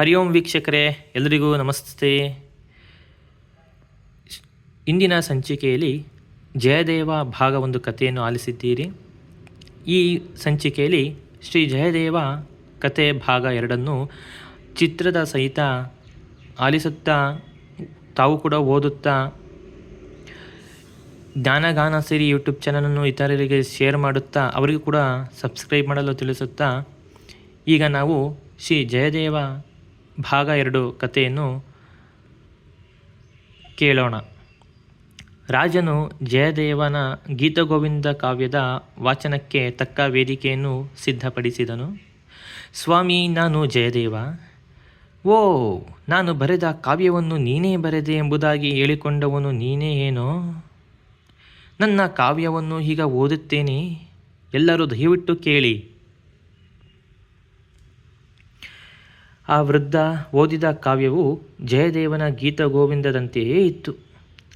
ಹರಿ ಓಂ ವೀಕ್ಷಕರೇ ಎಲ್ಲರಿಗೂ ನಮಸ್ತೆ. ಇಂದಿನ ಸಂಚಿಕೆಯಲ್ಲಿ ಜಯದೇವ ಭಾಗ ಒಂದು ಕಥೆಯನ್ನು ಆಲಿಸಿದ್ದೀರಿ. ಈ ಸಂಚಿಕೆಯಲ್ಲಿ ಶ್ರೀ ಜಯದೇವ ಕತೆ ಭಾಗ ಎರಡನ್ನು ಚಿತ್ರದ ಸಹಿತ ಆಲಿಸುತ್ತಾ, ತಾವು ಕೂಡ ಓದುತ್ತಾ, ಜ್ಞಾನಗಾನ ಸೇರಿ ಯೂಟ್ಯೂಬ್ ಚಾನಲನ್ನು ಇತರರಿಗೆ ಶೇರ್ ಮಾಡುತ್ತಾ, ಅವರಿಗೂ ಕೂಡ ಸಬ್ಸ್ಕ್ರೈಬ್ ಮಾಡಲು ತಿಳಿಸುತ್ತಾ, ಈಗ ನಾವು ಶ್ರೀ ಜಯದೇವ ಭಾಗ ಎರಡು ಕಥೆಯನ್ನು ಕೇಳೋಣ. ರಾಜನು ಜಯದೇವನ ಗೀತಗೋವಿಂದ ಕಾವ್ಯದ ವಾಚನಕ್ಕೆ ತಕ್ಕ ವೇದಿಕೆಯನ್ನು ಸಿದ್ಧಪಡಿಸಿದನು. ಸ್ವಾಮಿ, ನಾನು ಜಯದೇವ. ಓ, ನಾನು ಬರೆದ ಕಾವ್ಯವನ್ನು ನೀನೇ ಬರೆದೆ ಎಂಬುದಾಗಿ ಹೇಳಿಕೊಂಡವನು ನೀನೇ ಏನೋ? ನನ್ನ ಕಾವ್ಯವನ್ನು ಈಗ ಓದುತ್ತೇನೆ. ಎಲ್ಲರೂ ದಯವಿಟ್ಟು ಕೇಳಿ. ಆ ವೃದ್ಧ ಓದಿದ ಕಾವ್ಯವು ಜಯದೇವನ ಗೀತ ಗೋವಿಂದದಂತೆಯೇ ಇತ್ತು.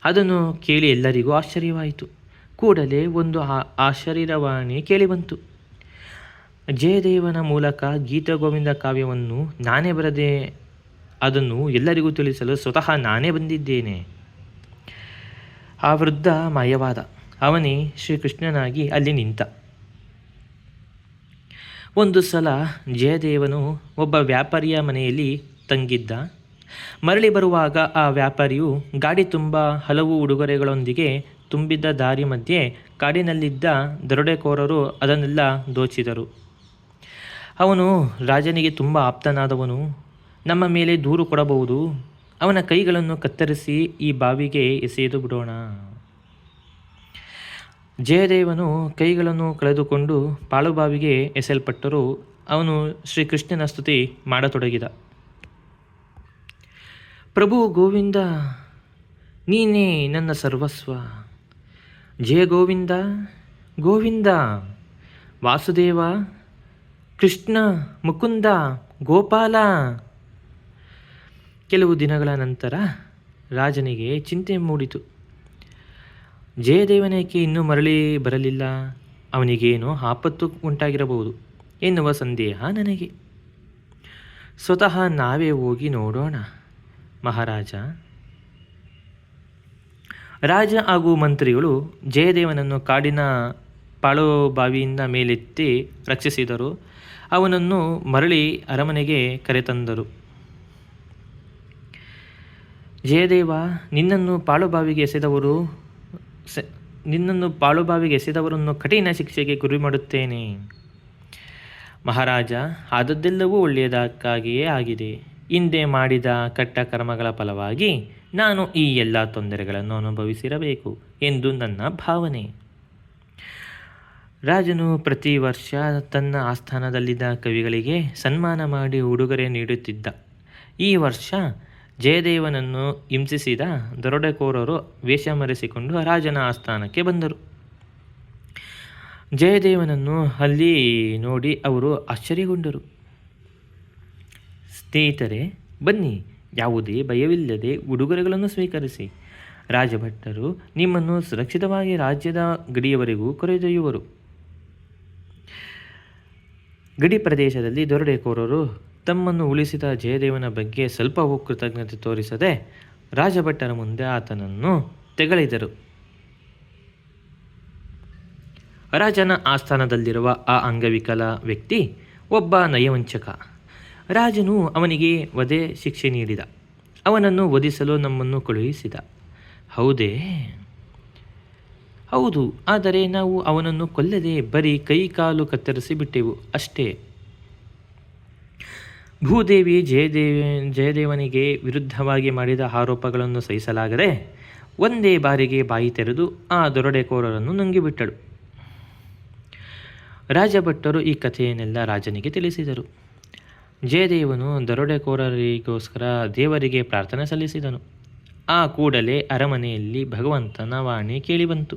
ಅದನ್ನು ಕೇಳಿ ಎಲ್ಲರಿಗೂ ಆಶ್ಚರ್ಯವಾಯಿತು. ಕೂಡಲೇ ಒಂದು ಆ- ಆಶ್ಚರ್ಯವಾಣಿ ಕೇಳಿಬಂತು ಜಯದೇವನ ಮೂಲಕ ಗೀತ ಗೋವಿಂದ ಕಾವ್ಯವನ್ನು ನಾನೇ ಬರದೆ, ಅದನ್ನು ಎಲ್ಲರಿಗೂ ತಿಳಿಸಲು ಸ್ವತಃ ನಾನೇ ಬಂದಿದ್ದೇನೆ. ಆ ವೃದ್ಧ ಮಾಯವಾದ. ಅವನೇ ಶ್ರೀಕೃಷ್ಣನಾಗಿ ಅಲ್ಲಿ ನಿಂತ. ಒಂದು ಸಲ ಜಯದೇವನು ಒಬ್ಬ ವ್ಯಾಪಾರಿಯ ಮನೆಯಲ್ಲಿ ತಂಗಿದ್ದ. ಮರಳಿ ಬರುವಾಗ ಆ ವ್ಯಾಪಾರಿಯು ಗಾಡಿ ತುಂಬ ಹಲವು ಉಡುಗೊರೆಗಳೊಂದಿಗೆ ತುಂಬಿದ್ದ ದಾರಿ ಮಧ್ಯೆ ಕಾಡಿನಲ್ಲಿದ್ದ ದರೋಡೆಕೋರರು ಅದನ್ನೆಲ್ಲ ದೋಚಿದರು. ಅವನು ರಾಜನಿಗೆ ತುಂಬ ಆಪ್ತನಾದವನು. ನಮ್ಮ ಮೇಲೆ ದೂರು ಕೊಡಬಹುದು. ಅವನ ಕೈಗಳನ್ನು ಕತ್ತರಿಸಿ ಈ ಬಾವಿಗೆ ಎಸೆದು ಬಿಡೋಣ. ಜಯದೇವನು ಕೈಗಳನ್ನು ಕಳೆದುಕೊಂಡು ಪಾಳುಬಾವಿಗೆ ಎಸೆಯಲ್ಪಟ್ಟರೂ ಅವನು ಶ್ರೀಕೃಷ್ಣನ ಸ್ತುತಿ ಮಾಡತೊಡಗಿದ. ಪ್ರಭು ಗೋವಿಂದ, ನೀನೇ ನನ್ನ ಸರ್ವಸ್ವ. ಜಯ ಗೋವಿಂದ ಗೋವಿಂದ, ವಾಸುದೇವ, ಕೃಷ್ಣ, ಮುಕುಂದ, ಗೋಪಾಲ. ಕೆಲವು ದಿನಗಳ ನಂತರ ರಾಜನಿಗೆ ಚಿಂತೆ ಮೂಡಿತು. ಜಯದೇವನೇಕೆ ಇನ್ನೂ ಮರಳಿ ಬರಲಿಲ್ಲ. ಅವನಿಗೇನೋ ಆಪತ್ತು ಉಂಟಾಗಿರಬಹುದು ಎನ್ನುವ ಸಂದೇಹ ನನಗೆ. ಸ್ವತಃ ನಾವೇ ಹೋಗಿ ನೋಡೋಣ, ಮಹಾರಾಜ. ರಾಜ ಹಾಗೂ ಮಂತ್ರಿಗಳು ಜಯದೇವನನ್ನು ಕಾಡಿನ ಪಾಳು ಬಾವಿಯಿಂದ ಮೇಲೆತ್ತಿ ರಕ್ಷಿಸಿದರು. ಅವನನ್ನು ಮರಳಿ ಅರಮನೆಗೆ ಕರೆತಂದರು. ಜಯದೇವ, ನಿನ್ನನ್ನು ಪಾಳುಬಾವಿಗೆ ಎಸೆದವರು ಸ- ನಿನ್ನನ್ನು ಪಾಳುಬಾವಿಗೆ ಎಸೆದವರನ್ನು ಕಠಿಣ ಶಿಕ್ಷೆಗೆ ಗುರಿ ಮಾಡುತ್ತೇನೆ. ಮಹಾರಾಜ, ಆದದ್ದೆಲ್ಲವೂ ಒಳ್ಳೆಯದಕ್ಕಾಗಿಯೇ ಆಗಿದೆ. ಹಿಂದೆ ಮಾಡಿದ ಕಟ್ಟ ಕರ್ಮಗಳ ಫಲವಾಗಿ ನಾನು ಈ ಎಲ್ಲ ತೊಂದರೆಗಳನ್ನು ಅನುಭವಿಸಿರಬೇಕು ಎಂದು ನನ್ನ ಭಾವನೆ. ರಾಜನು ಪ್ರತಿ ವರ್ಷ ತನ್ನ ಆಸ್ಥಾನದಲ್ಲಿದ್ದ ಕವಿಗಳಿಗೆ ಸನ್ಮಾನ ಮಾಡಿ ಉಡುಗೊರೆ ನೀಡುತ್ತಿದ್ದ. ಈ ವರ್ಷ ಜಯದೇವನನ್ನು ಹಿಂಸಿಸಿದ ದರೋಡೆಕೋರರು ವೇಷ ಮರೆಸಿಕೊಂಡು ರಾಜನ ಆಸ್ಥಾನಕ್ಕೆ ಬಂದರು. ಜಯದೇವನನ್ನು ಅಲ್ಲಿ ನೋಡಿ ಅವರು ಆಶ್ಚರ್ಯಗೊಂಡರು. ಸ್ನೇಹಿತರೆ, ಬನ್ನಿ, ಯಾವುದೇ ಭಯವಿಲ್ಲದೆ ಉಡುಗೊರೆಗಳನ್ನು ಸ್ವೀಕರಿಸಿ. ರಾಜಭಟ್ಟರು ನಿಮ್ಮನ್ನು ಸುರಕ್ಷಿತವಾಗಿ ರಾಜ್ಯದ ಗಡಿಯವರೆಗೂ ಕರೆದೊಯ್ಯುವರು. ಗಡಿ ಪ್ರದೇಶದಲ್ಲಿ ದೊರಡೆಕೋರರು ತಮ್ಮನ್ನು ಉಳಿಸಿದ ಜಯದೇವನ ಬಗ್ಗೆ ಸ್ವಲ್ಪವೂ ಕೃತಜ್ಞತೆ ತೋರಿಸದೆ ರಾಜಭಟ್ಟರ ಮುಂದೆ ಆತನನ್ನು ತೆಗಳಿದರು. ರಾಜನ ಆಸ್ಥಾನದಲ್ಲಿರುವ ಆ ಅಂಗವಿಕಲ ವ್ಯಕ್ತಿ ಒಬ್ಬ ನಯವಂಚಕ. ರಾಜನು ಅವನಿಗೆ ವಧೆ ಶಿಕ್ಷೆ ನೀಡಿದ. ಅವನನ್ನು ವಧಿಸಲು ನಮ್ಮನ್ನು ಕಳುಹಿಸಿದ. ಹೌದೇ? ಹೌದು, ಆದರೆ ನಾವು ಅವನನ್ನು ಕೊಲ್ಲದೆ ಬರೀ ಕೈ ಕಾಲು ಕತ್ತರಿಸಿ ಬಿಟ್ಟೆವು ಅಷ್ಟೇ. ಭೂದೇವಿ ಜಯದೇವ, ಜಯದೇವನಿಗೆ ವಿರುದ್ಧವಾಗಿ ಮಾಡಿದ ಆರೋಪಗಳನ್ನು ಸಹಿಸಲಾಗದೆ ಒಂದೇ ಬಾರಿಗೆ ಬಾಯಿ ತೆರೆದು ಆ ದೊರಡೆಕೋರರನ್ನು ನುಂಗಿಬಿಟ್ಟಳು. ರಾಜಭಟ್ಟರು ಈ ಕಥೆಯನ್ನೆಲ್ಲ ರಾಜನಿಗೆ ತಿಳಿಸಿದರು. ಜಯದೇವನು ದರೋಡೆಕೋರರಿಗೋಸ್ಕರ ದೇವರಿಗೆ ಪ್ರಾರ್ಥನೆ ಸಲ್ಲಿಸಿದನು. ಆ ಕೂಡಲೇ ಅರಮನೆಯಲ್ಲಿ ಭಗವಂತನ ವಾಣಿ ಕೇಳಿಬಂತು.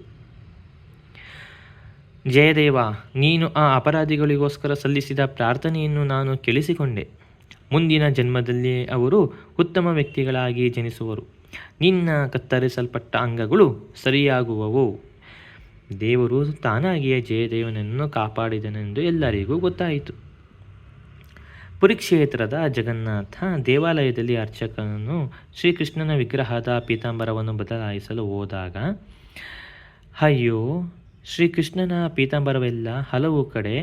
ಜಯದೇವ, ನೀನು ಆ ಅಪರಾಧಿಗಳಿಗೋಸ್ಕರ ಸಲ್ಲಿಸಿದ ಪ್ರಾರ್ಥನೆಯನ್ನು ನಾನು ಕೇಳಿಸಿಕೊಂಡೆ. ಮುಂದಿನ ಜನ್ಮದಲ್ಲಿ ಅವರು ಉತ್ತಮ ವ್ಯಕ್ತಿಗಳಾಗಿ ಜನಿಸುವರು. ನಿನ್ನ ಕತ್ತರಿಸಲ್ಪಟ್ಟ ಅಂಗಗಳು ಸರಿಯಾಗುವವು. ದೇವರು ತಾನಾಗಿಯೇ ಜಯದೇವನನ್ನು ಕಾಪಾಡಿದನೆಂದು ಎಲ್ಲರಿಗೂ ಗೊತ್ತಾಯಿತು. ಪುರಿಕ್ಷೇತ್ರದ ಜಗನ್ನಾಥ ದೇವಾಲಯದಲ್ಲಿ ಅರ್ಚಕನನ್ನು ಶ್ರೀಕೃಷ್ಣನ ವಿಗ್ರಹದ ಪೀತಾಂಬರವನ್ನು ಬದಲಾಯಿಸಲು ಹೋದಾಗ, ಅಯ್ಯೋ, ಶ್ರೀಕೃಷ್ಣನ ಪೀತಾಂಬರವೆಲ್ಲ ಹಲವು ಕಡೆ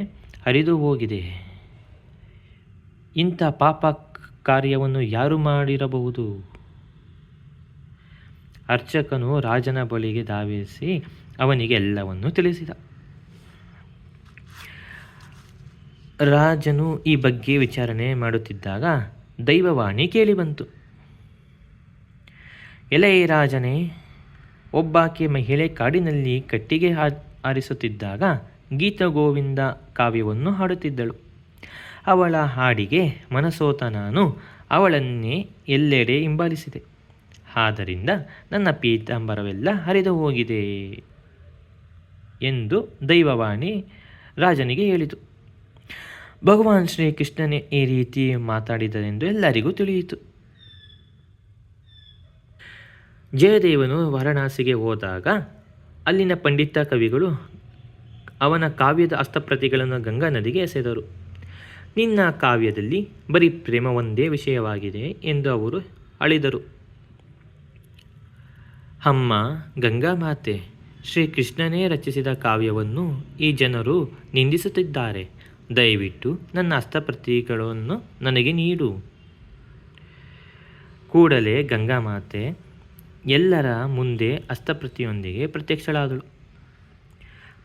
ಹರಿದು ಹೋಗಿದೆ. ಇಂಥ ಪಾಪ ಕಾರ್ಯವನ್ನು ಯಾರು ಮಾಡಿರಬಹುದು? ಅರ್ಚಕನು ರಾಜನ ಬಳಿಗೆ ಧಾವಿಸಿ ಅವನಿಗೆ ಎಲ್ಲವನ್ನು ತಿಳಿಸಿದ. ರಾಜನು ಈ ಬಗ್ಗೆ ವಿಚಾರಣೆ ಮಾಡುತ್ತಿದ್ದಾಗ ದೈವವಾಣಿ ಕೇಳಿಬಂತು. ಎಲೆ ರಾಜನೇ, ಒಬ್ಬಾಕೆ ಮಹಿಳೆ ಕಾಡಿನಲ್ಲಿ ಕಟ್ಟಿಗೆ ಆರಿಸುತ್ತಿದ್ದಾಗ ಗೀತ ಗೋವಿಂದ ಕಾವ್ಯವನ್ನು ಹಾಡುತ್ತಿದ್ದಳು. ಅವಳ ಹಾಡಿಗೆ ಮನಸೋತ ನಾನು ಅವಳನ್ನೇ ಎಲ್ಲೆಡೆ ಹಿಂಬಾಲಿಸಿದೆ. ಆದ್ದರಿಂದ ನನ್ನ ಪೀತಾಂಬರವೆಲ್ಲ ಹರಿದು ಹೋಗಿದೆ ಎಂದು ದೈವವಾಣಿ ರಾಜನಿಗೆ ಹೇಳಿತು. ಭಗವಾನ್ ಶ್ರೀಕೃಷ್ಣನೇ ಈ ರೀತಿ ಮಾತಾಡಿದರೆಂದು ಎಲ್ಲರಿಗೂ ತಿಳಿಯಿತು. ಜಯದೇವನು ವಾರಣಾಸಿಗೆ ಹೋದಾಗ ಅಲ್ಲಿನ ಪಂಡಿತ ಕವಿಗಳು ಅವನ ಕಾವ್ಯದ ಹಸ್ತಪ್ರತಿಗಳನ್ನು ಗಂಗಾ ನದಿಗೆ ಎಸೆದರು. ನಿನ್ನ ಕಾವ್ಯದಲ್ಲಿ ಬರೀ ಪ್ರೇಮ ಒಂದೇ ವಿಷಯವಾಗಿದೆ ಎಂದು ಅವರು ಅಳಿದರು. ಅಮ್ಮ, ಗಂಗಾ ಮಾತೆ, ಶ್ರೀಕೃಷ್ಣನೇ ರಚಿಸಿದ ಕಾವ್ಯವನ್ನು ಈ ಜನರು ನಿಂದಿಸುತ್ತಿದ್ದಾರೆ. ದಯವಿಟ್ಟು ನನ್ನ ಹಸ್ತಪ್ರತಿಗಳನ್ನು ನನಗೆ ನೀಡು. ಕೂಡಲೇ ಗಂಗಾಮಾತೆ ಎಲ್ಲರ ಮುಂದೆ ಹಸ್ತಪ್ರತಿಯೊಂದಿಗೆ ಪ್ರತ್ಯಕ್ಷಳಾದಳು.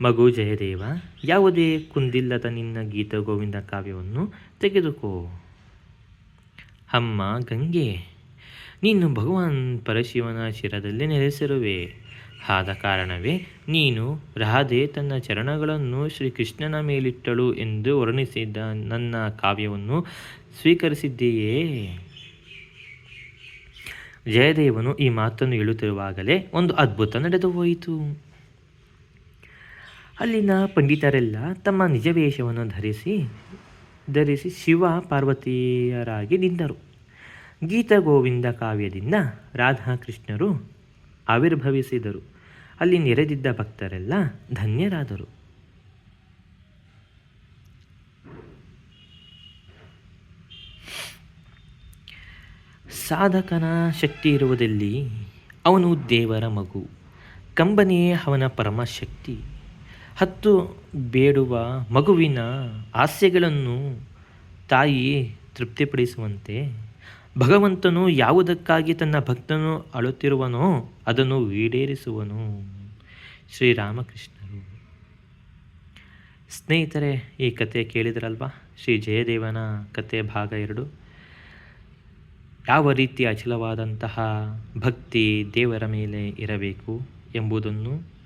ಮಗು ಜಯದೇವ, ಯಾವುದೇ ಕುಂದಿಲ್ಲದ ನಿನ್ನ ಗೀತ ಗೋವಿಂದ ಕಾವ್ಯವನ್ನು ತೆಗೆದುಕೋ. ಅಮ್ಮ ಗಂಗೆ, ನೀನು ಭಗವಾನ್ ಪರಶಿವನ ಶಿರದಲ್ಲಿ ನೆಲೆಸಿರುವೆ. ಆದ ಕಾರಣವೇ ನೀನು ರಾಧೆ ತನ್ನ ಚರಣಗಳನ್ನು ಶ್ರೀಕೃಷ್ಣನ ಮೇಲಿಟ್ಟಳು ಎಂದು ವರ್ಣಿಸಿದ್ದ ನನ್ನ ಕಾವ್ಯವನ್ನು ಸ್ವೀಕರಿಸಿದ್ದೀಯೇ. ಜಯದೇವನು ಈ ಮಾತನ್ನು ಹೇಳುತ್ತಿರುವಾಗಲೇ ಒಂದು ಅದ್ಭುತ ನಡೆದು ಹೋಯಿತು ಅಲ್ಲಿನ ಪಂಡಿತರೆಲ್ಲ ತಮ್ಮ ನಿಜ ವೇಷವನ್ನು ಧರಿಸಿ ಧರಿಸಿ ಶಿವ ಪಾರ್ವತಿಯರಾಗಿ ನಿಂತರು. ಗೀತ ಗೋವಿಂದ ಕಾವ್ಯದಿಂದ ರಾಧಾಕೃಷ್ಣರು ಆವಿರ್ಭವಿಸಿದರು. ಅಲ್ಲಿ ನೆರೆದಿದ್ದ ಭಕ್ತರೆಲ್ಲ ಧನ್ಯರಾದರು. ಸಾಧಕನ ಶಕ್ತಿ ಇರುವುದಲ್ಲಿ? ಅವನು ದೇವರ ಮಗು. ಕಂಬನಿಯೇ ಅವನ ಪರಮಶಕ್ತಿ ಹತ್ತು ಬೇಡುವ ಮಗುವಿನ ಆಸೆಗಳನ್ನು ತಾಯಿ ತೃಪ್ತಿಪಡಿಸುವಂತೆ ಭಗವಂತನು ಯಾವುದಕ್ಕಾಗಿ ತನ್ನ ಭಕ್ತನು ಅಳುತ್ತಿರುವನೋ ಅದನ್ನು ಈಡೇರಿಸುವನು. ಶ್ರೀರಾಮಕೃಷ್ಣರು. ಸ್ನೇಹಿತರೆ, ಈ ಕತೆ ಕೇಳಿದ್ರಲ್ವಾ? ಶ್ರೀ ಜಯದೇವನ ಕತೆ ಭಾಗ ಎರಡು. ಯಾವ ರೀತಿ ಅಚಲವಾದಂತಹ ಭಕ್ತಿ ದೇವರ ಮೇಲೆ ಇರಬೇಕು ಎಂಬುದನ್ನು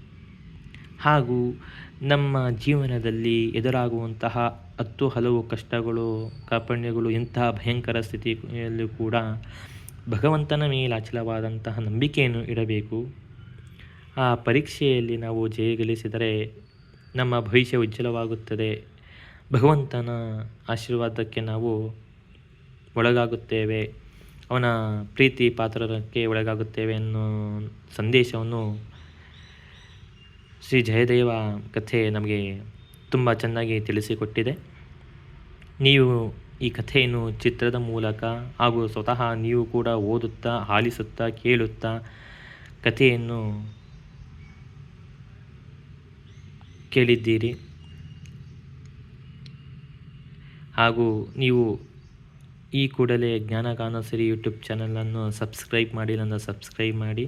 ಹಾಗೂ ನಮ್ಮ ಜೀವನದಲ್ಲಿ ಎದುರಾಗುವಂತಹ ಹತ್ತು ಹಲವು ಕಷ್ಟಗಳು, ಕಾಪಣ್ಯಗಳು, ಇಂತಹ ಭಯಂಕರ ಸ್ಥಿತಿಯಲ್ಲೂ ಕೂಡ ಭಗವಂತನ ಮೇಲೆ ಅಚಲವಾದಂತಹ ನಂಬಿಕೆಯನ್ನು ಇಡಬೇಕು. ಆ ಪರೀಕ್ಷೆಯಲ್ಲಿ ನಾವು ಜಯಗಳಿಸಿದರೆ ನಮ್ಮ ಭವಿಷ್ಯ ಉಜ್ವಲವಾಗುತ್ತದೆ. ಭಗವಂತನ ಆಶೀರ್ವಾದಕ್ಕೆ ನಾವು ಒಳಗಾಗುತ್ತೇವೆ. ಅವನ ಪ್ರೀತಿ ಪಾತ್ರಕ್ಕೆ ಒಳಗಾಗುತ್ತೇವೆ ಅನ್ನೋ ಸಂದೇಶವನ್ನು ಶ್ರೀ ಜಯದೇವ ಕಥೆ ನಮಗೆ ತುಂಬ ಚೆನ್ನಾಗಿ ತಿಳಿಸಿಕೊಟ್ಟಿದೆ. ನೀವು ಈ ಕಥೆಯನ್ನು ಚಿತ್ರದ ಮೂಲಕ ಹಾಗೂ ಸ್ವತಃ ನೀವು ಕೂಡ ಓದುತ್ತಾ, ಆಲಿಸುತ್ತಾ, ಕೇಳುತ್ತಾ ಕಥೆಯನ್ನು ಕೇಳಿದ್ದೀರಿ. ಹಾಗೂ ನೀವು ಈ ಕೂಡಲೇ ಜ್ಞಾನಗಾನ ಸಿರಿ ಯೂಟ್ಯೂಬ್ ಚಾನಲನ್ನು ಸಬ್ಸ್ಕ್ರೈಬ್ ಮಾಡಿ, ನನ್ನ ಸಬ್ಸ್ಕ್ರೈಬ್ ಮಾಡಿ.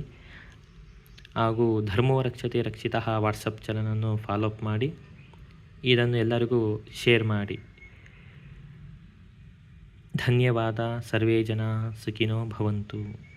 ಹಾಗೂ ಧರ್ಮೋ ರಕ್ಷತೆ ರಕ್ಷಿತ ವಾಟ್ಸಪ್ ಚಾನಲನ್ನು ಫಾಲೋಅಪ್ ಮಾಡಿ, ಇದನ್ನು ಎಲ್ಲರಿಗೂ ಶೇರ್ ಮಾಡಿ. ಧನ್ಯವಾದ, ಸರ್ವೇ ಜನ ಸುಖಿನೋ ಭವಂತು.